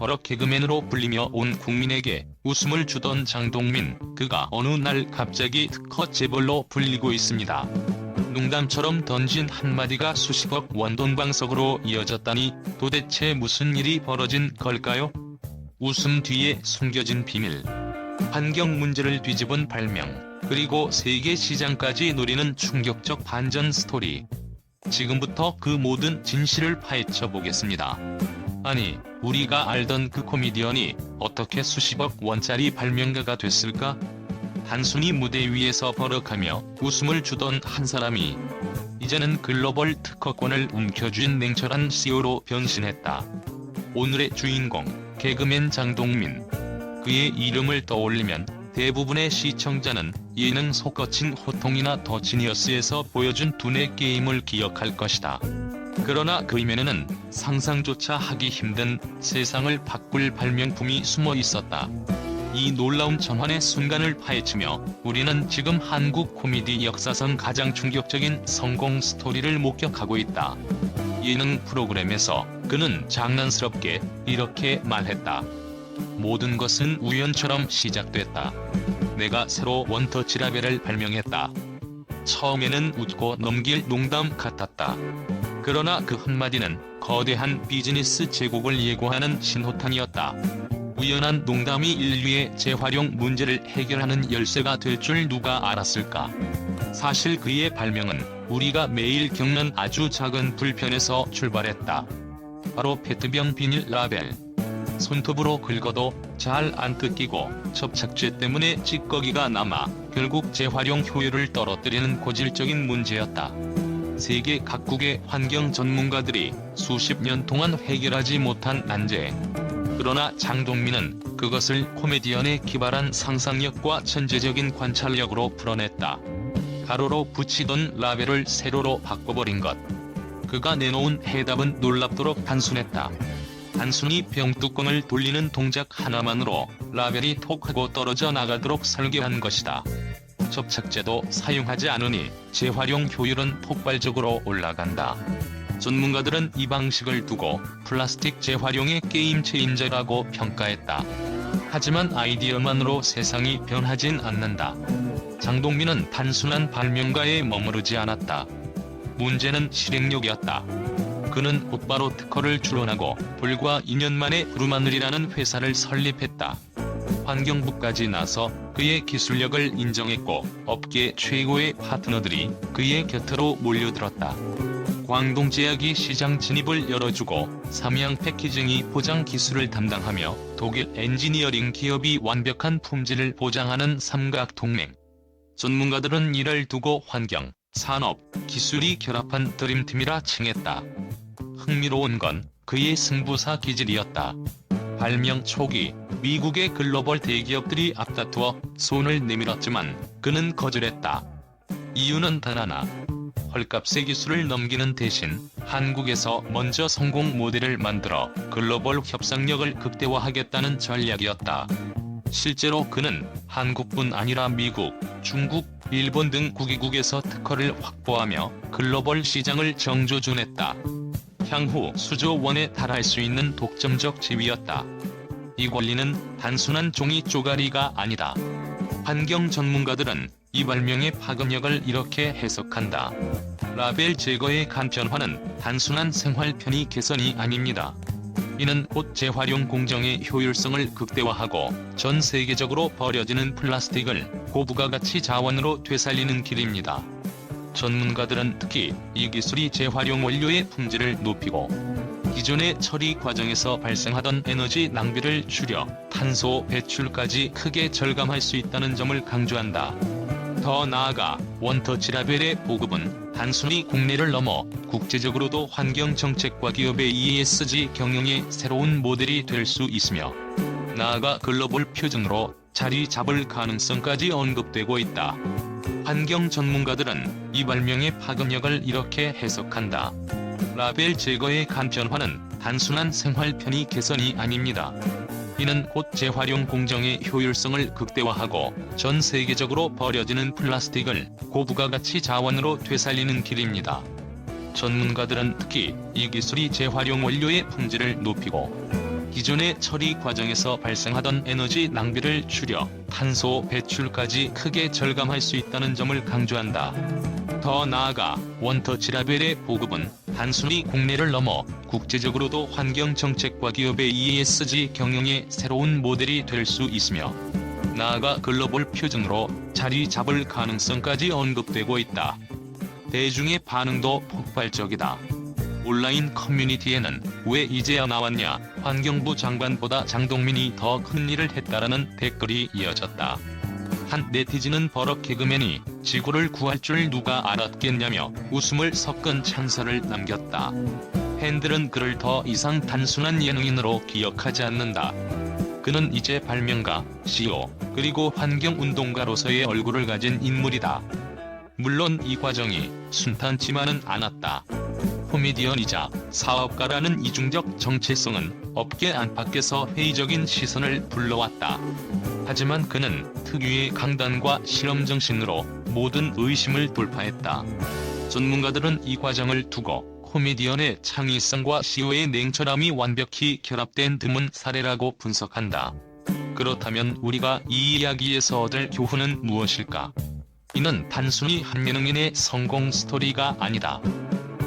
버럭 개그맨으로 불리며 온 국민에게 웃음을 주던 장동민, 그가 어느 날 갑자기 특허 재벌로 불리고 있습니다. 농담처럼 던진 한마디가 수십억 원 돈 방석으로 이어졌다니 도대체 무슨 일이 벌어진 걸까요? 웃음 뒤에 숨겨진 비밀. 환경 문제를 뒤집은 발명, 그리고 세계 시장까지 노리는 충격적 반전 스토리. 지금부터 그 모든 진실을 파헤쳐 보겠습니다. 아니, 우리가 알던 그 코미디언이 어떻게 수십억 원짜리 발명가가 됐을까? 단순히 무대 위에서 버럭하며 웃음을 주던 한 사람이 이제는 글로벌 특허권을 움켜쥔 냉철한 CEO로 변신했다. 오늘의 주인공, 개그맨 장동민. 그의 이름을 떠올리면 대부분의 시청자는 예능 속거친 호통이나 더 지니어스에서 보여준 두뇌 게임을 기억할 것이다. 그러나 그 이면에는 상상조차 하기 힘든 세상을 바꿀 발명품이 숨어 있었다. 이 놀라운 전환의 순간을 파헤치며 우리는 지금 한국 코미디 역사상 가장 충격적인 성공 스토리를 목격하고 있다. 예능 프로그램에서 그는 장난스럽게 이렇게 말했다. 모든 것은 우연처럼 시작됐다. 내가 새로 원터치 라벨을 발명했다. 처음에는 웃고 넘길 농담 같았다. 그러나 그 한마디는 거대한 비즈니스 제국을 예고하는 신호탄이었다. 우연한 농담이 인류의 재활용 문제를 해결하는 열쇠가 될 줄 누가 알았을까? 사실 그의 발명은 우리가 매일 겪는 아주 작은 불편에서 출발했다. 바로 페트병 비닐 라벨. 손톱으로 긁어도 잘 안 뜯기고 접착제 때문에 찌꺼기가 남아 결국 재활용 효율을 떨어뜨리는 고질적인 문제였다. 세계 각국의 환경 전문가들이 수십 년 동안 해결하지 못한 난제. 그러나 장동민은 그것을 코미디언의 기발한 상상력과 천재적인 관찰력으로 풀어냈다. 가로로 붙이던 라벨을 세로로 바꿔버린 것. 그가 내놓은 해답은 놀랍도록 단순했다. 단순히 병뚜껑을 돌리는 동작 하나만으로 라벨이 톡 하고 떨어져 나가도록 설계한 것이다. 접착제도 사용하지 않으니 재활용 효율은 폭발적으로 올라간다. 전문가들은 이 방식을 두고 플라스틱 재활용의 게임 체인저라고 평가했다. 하지만 아이디어만으로 세상이 변하진 않는다. 장동민은 단순한 발명가에 머무르지 않았다. 문제는 실행력이었다. 그는 곧바로 특허를 출원하고 불과 2년 만에 브루마늘이라는 회사를 설립했다. 환경부까지 나서 그의 기술력을 인정했고 업계 최고의 파트너들이 그의 곁으로 몰려들었다. 광동제약이 시장 진입을 열어주고 삼양 패키징이 포장 기술을 담당하며 독일 엔지니어링 기업이 완벽한 품질을 보장하는 삼각 동맹. 전문가들은 이를 두고 환경, 산업, 기술이 결합한 드림팀이라 칭했다. 흥미로운 건 그의 승부사 기질이었다. 발명 초기 미국의 글로벌 대기업들이 앞다투어 손을 내밀었지만 그는 거절했다. 이유는 단 하나. 헐값의 기술을 넘기는 대신 한국에서 먼저 성공 모델을 만들어 글로벌 협상력을 극대화하겠다는 전략이었다. 실제로 그는 한국뿐 아니라 미국, 중국, 일본 등 국외국에서 특허를 확보하며 글로벌 시장을 정조준했다. 향후 수조 원에 달할 수 있는 독점적 지위였다. 이 권리는 단순한 종이 쪼가리가 아니다. 환경 전문가들은 이 발명의 파급력을 이렇게 해석한다. 라벨 제거의 간편화는 단순한 생활 편의 개선이 아닙니다. 이는 곧 재활용 공정의 효율성을 극대화하고 전 세계적으로 버려지는 플라스틱을 고부가 가치 자원으로 되살리는 길입니다. 전문가들은 특히 이 기술이 재활용 원료의 품질을 높이고 기존의 처리 과정에서 발생하던 에너지 낭비를 줄여 탄소 배출까지 크게 절감할 수 있다는 점을 강조한다. 더 나아가 원터치 라벨의 보급은 단순히 국내를 넘어 국제적으로도 환경 정책과 기업의 ESG 경영의 새로운 모델이 될 수 있으며 나아가 글로벌 표준으로 자리 잡을 가능성까지 언급되고 있다. 환경 전문가들은 이 발명의 파급력을 이렇게 해석한다. 라벨 제거의 간편화는 단순한 생활 편의 개선이 아닙니다. 이는 곧 재활용 공정의 효율성을 극대화하고 전 세계적으로 버려지는 플라스틱을 고부가 가치 자원으로 되살리는 길입니다. 전문가들은 특히 이 기술이 재활용 원료의 품질을 높이고 기존의 처리 과정에서 발생하던 에너지 낭비를 줄여 탄소 배출까지 크게 절감할 수 있다는 점을 강조한다. 더 나아가 원터치 라벨의 보급은 단순히 국내를 넘어 국제적으로도 환경 정책과 기업의 ESG 경영의 새로운 모델이 될 수 있으며 나아가 글로벌 표준으로 자리 잡을 가능성까지 언급되고 있다. 대중의 반응도 폭발적이다. 온라인 커뮤니티에는 왜 이제야 나왔냐 환경부 장관보다 장동민이 더 큰 일을 했다라는 댓글이 이어졌다. 한 네티즌은 버럭 개그맨이 지구를 구할 줄 누가 알았겠냐며 웃음을 섞은 찬사를 남겼다. 팬들은 그를 더 이상 단순한 예능인으로 기억하지 않는다. 그는 이제 발명가, CEO, 그리고 환경운동가로서의 얼굴을 가진 인물이다. 물론 이 과정이 순탄치만은 않았다. 코미디언이자 사업가라는 이중적 정체성은 업계 안팎에서 회의적인 시선을 불러왔다. 하지만 그는 특유의 강단과 실험 정신으로 모든 의심을 돌파했다. 전문가들은 이 과정을 두고 코미디언의 창의성과 CEO의 냉철함이 완벽히 결합된 드문 사례라고 분석한다. 그렇다면 우리가 이 이야기에서 얻을 교훈은 무엇일까? 이는 단순히 한 예능인의 성공 스토리가 아니다.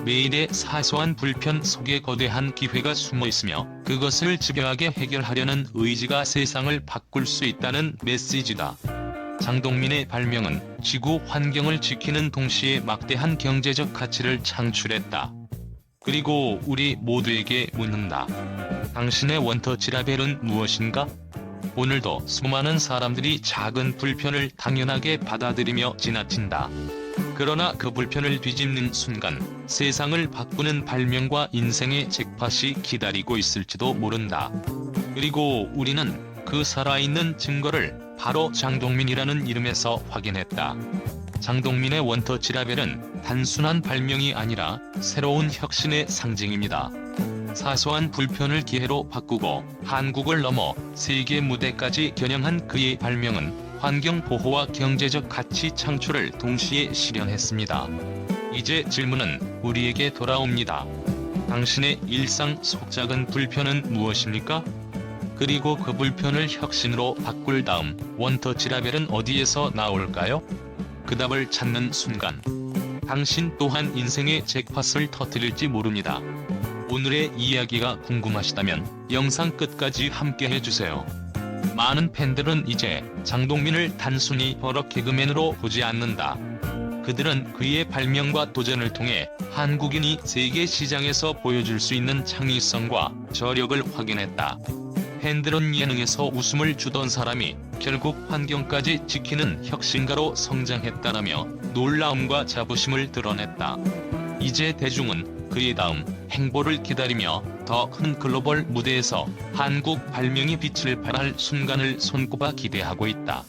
매일의 사소한 불편 속에 거대한 기회가 숨어 있으며 그것을 집요하게 해결하려는 의지가 세상을 바꿀 수 있다는 메시지다. 장동민의 발명은 지구 환경을 지키는 동시에 막대한 경제적 가치를 창출했다. 그리고 우리 모두에게 묻는다. 당신의 원터치라벨은 무엇인가? 오늘도 수많은 사람들이 작은 불편을 당연하게 받아들이며 지나친다. 그러나 그 불편을 뒤집는 순간 세상을 바꾸는 발명과 인생의 잭팟이 기다리고 있을지도 모른다. 그리고 우리는 그 살아있는 증거를 바로 장동민이라는 이름에서 확인했다. 장동민의 원터치 라벨은 단순한 발명이 아니라 새로운 혁신의 상징입니다. 사소한 불편을 기회로 바꾸고 한국을 넘어 세계 무대까지 겨냥한 그의 발명은 환경 보호와 경제적 가치 창출을 동시에 실현했습니다. 이제 질문은 우리에게 돌아옵니다. 당신의 일상 속 작은 불편은 무엇입니까? 그리고 그 불편을 혁신으로 바꿀 다음 원터치 라벨은 어디에서 나올까요? 그 답을 찾는 순간 당신 또한 인생의 잭팟을 터뜨릴지 모릅니다. 오늘의 이야기가 궁금하시다면 영상 끝까지 함께 해주세요. 많은 팬들은 이제 장동민을 단순히 버럭 개그맨으로 보지 않는다. 그들은 그의 발명과 도전을 통해 한국인이 세계 시장에서 보여줄 수 있는 창의성과 저력을 확인했다. 팬들은 예능에서 웃음을 주던 사람이 결국 환경까지 지키는 혁신가로 성장했다라며 놀라움과 자부심을 드러냈다. 이제 대중은 그의 다음 행보를 기다리며 더 큰 글로벌 무대에서 한국 발명이 빛을 발할 순간을 손꼽아 기대하고 있다.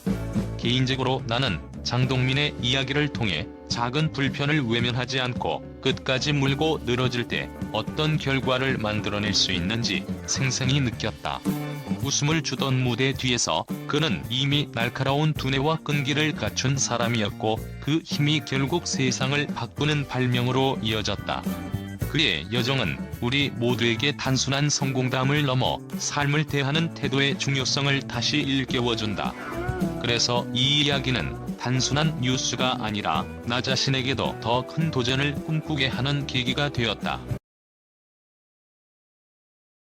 개인적으로 나는 장동민의 이야기를 통해 작은 불편을 외면하지 않고 끝까지 물고 늘어질 때 어떤 결과를 만들어낼 수 있는지 생생히 느꼈다. 웃음을 주던 무대 뒤에서 그는 이미 날카로운 두뇌와 끈기를 갖춘 사람이었고 그 힘이 결국 세상을 바꾸는 발명으로 이어졌다. 그의 여정은 우리 모두에게 단순한 성공담을 넘어 삶을 대하는 태도의 중요성을 다시 일깨워준다. 그래서 이 이야기는 단순한 뉴스가 아니라 나 자신에게도 더 큰 도전을 꿈꾸게 하는 계기가 되었다.